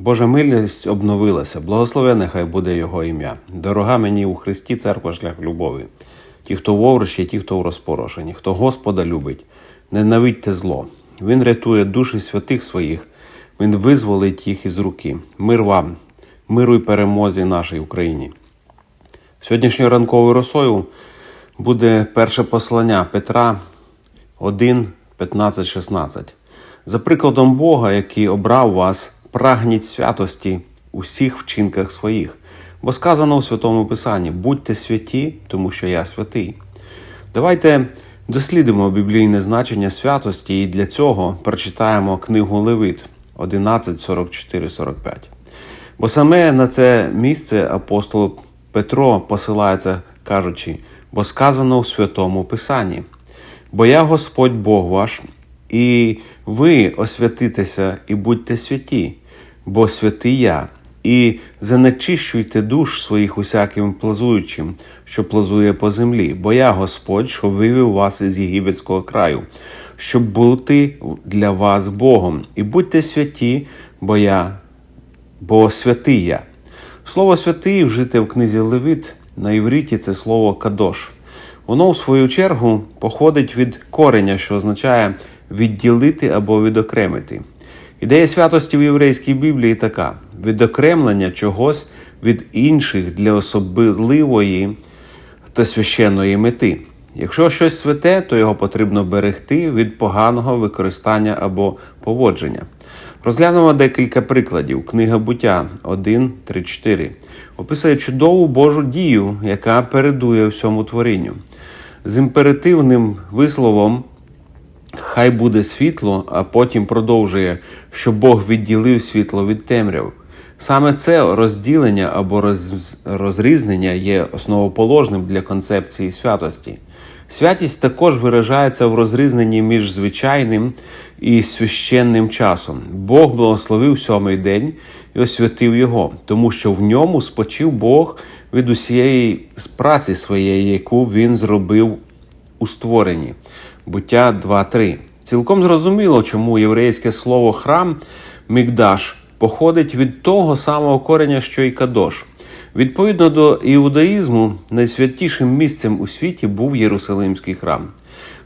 Божа милість обновилася, благословене хай буде Його ім'я. Дорога мені у Христі церква шлях любові. Ті, хто в оврищі, ті, хто в розпорошенні, хто Господа любить, ненавидьте зло. Він рятує душі святих своїх, Він визволить їх із руки. Мир вам, миру й перемозі нашій Україні. Сьогоднішньою ранковою росою буде перше послання Петра 1, 15, 16. За прикладом Бога, який обрав вас, прагніть святості у всіх вчинках своїх. Бо сказано у Святому Писанні: будьте святі, тому що я святий. Давайте дослідимо біблійне значення святості і для цього прочитаємо книгу Левит 11, 44, 45. Бо саме на це місце апостол Петро посилається, кажучи, бо сказано у Святому Писанні. Бо я Господь Бог ваш, і ви освятитеся і будьте святі, бо святий я, і занечищуйте душ своїх усяким плазуючим, що плазує по землі, бо я Господь, що вивів вас із єгипетського краю, щоб бути для вас Богом, і будьте святі, бо я, бо святий я. Слово святий вжите в книзі Левит на івриті це слово кадош. Воно, у свою чергу, походить від кореня, що означає відділити або відокремити. Ідея святості в єврейській Біблії така: відокремлення чогось від інших для особливої та священної мети. Якщо щось святе, то його потрібно берегти від поганого використання або поводження. Розглянемо декілька прикладів. Книга буття 1, 3, 4 описує чудову Божу дію, яка передує всьому творінню. З імперативним висловом Хай буде світло, а потім продовжує, що Бог відділив світло від темряв. Саме це розділення або роз... розрізнення є основоположним для концепції святості. Святість також виражається в розрізненні між звичайним і священним часом. Бог благословив сьомий день і освятив його, тому що в ньому спочив Бог від усієї праці своєї, яку він зробив у створенні. Буття 2.3. Цілком зрозуміло, чому єврейське слово храм мігдаш походить від того самого кореня, що й кадош. Відповідно до іудаїзму, найсвятішим місцем у світі був Єрусалимський храм.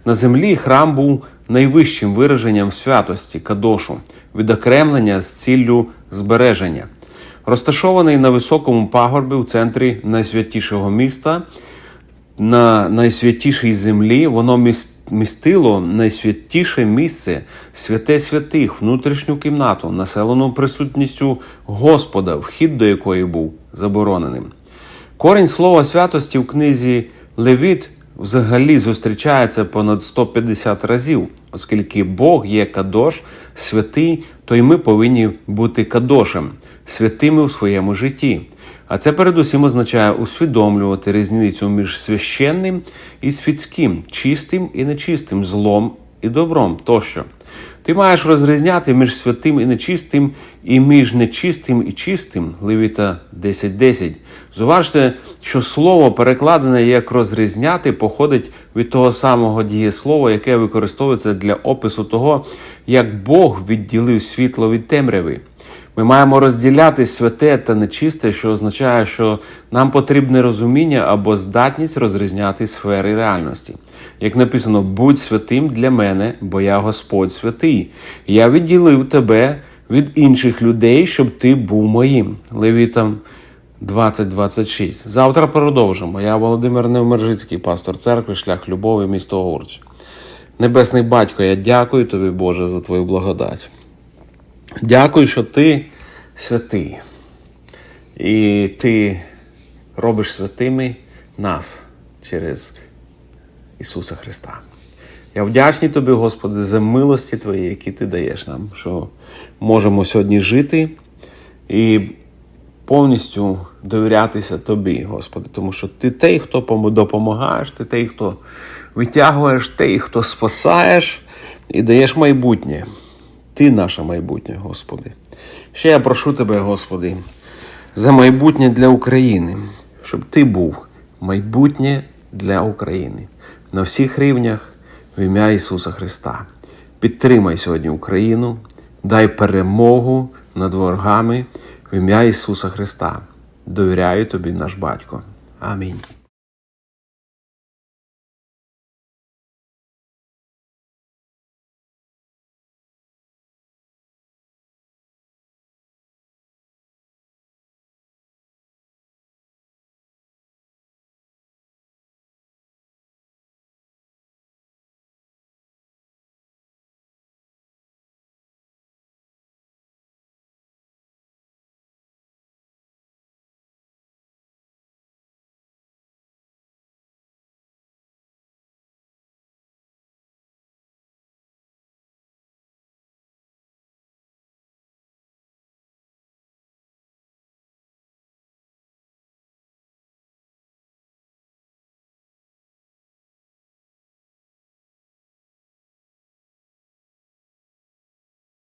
На землі храм був найвищим вираженням святості кадошу, відокремлення з ціллю збереження. Розташований на високому пагорбі у центрі найсвятішого міста, на найсвятішій землі, воно містило найсвятіше місце святе святих, внутрішню кімнату, населену присутністю Господа, вхід до якої був забороненим. Корінь слова святості в книзі Левіт взагалі зустрічається понад 150 разів, оскільки Бог є кадош, святий, то й ми повинні бути кадошем, святими у своєму житті. А це передусім означає усвідомлювати різницю між священним і світським, чистим і нечистим, злом і добром тощо. Ти маєш розрізняти між святим і нечистим, і між нечистим і чистим. Левіта 10.10. Зуважте, що слово, перекладене як розрізняти, походить від того самого дієслова, яке використовується для опису того, як Бог відділив світло від темряви. Ми маємо розділяти святе та нечисте, що означає, що нам потрібне розуміння або здатність розрізняти сфери реальності. Як написано, будь святим для мене, бо я Господь святий. Я відділив тебе від інших людей, щоб ти був моїм. Левітам 20.26. Завтра продовжимо. Я Володимир Невмержицький, пастор церкви, шлях любові, місто Горч. Небесний батько, я дякую тобі, Боже, за твою благодать. Дякую, що ти святий. І ти робиш святими нас через Ісуса Христа. Я вдячний тобі, Господи, за милості Твої, які ти даєш нам, що можемо сьогодні жити і повністю довірятися Тобі, Господи, тому що Ти той, хто допомагаєш, ти той, хто витягуєш, той, хто спасаєш і даєш майбутнє. Ти наше майбутнє, Господи. Ще я прошу Тебе, Господи, за майбутнє для України, щоб Ти був майбутнє для України на всіх рівнях в ім'я Ісуса Христа. Підтримай сьогодні Україну, дай перемогу над ворогами в ім'я Ісуса Христа. Довіряю тобі, наш батько. Амінь.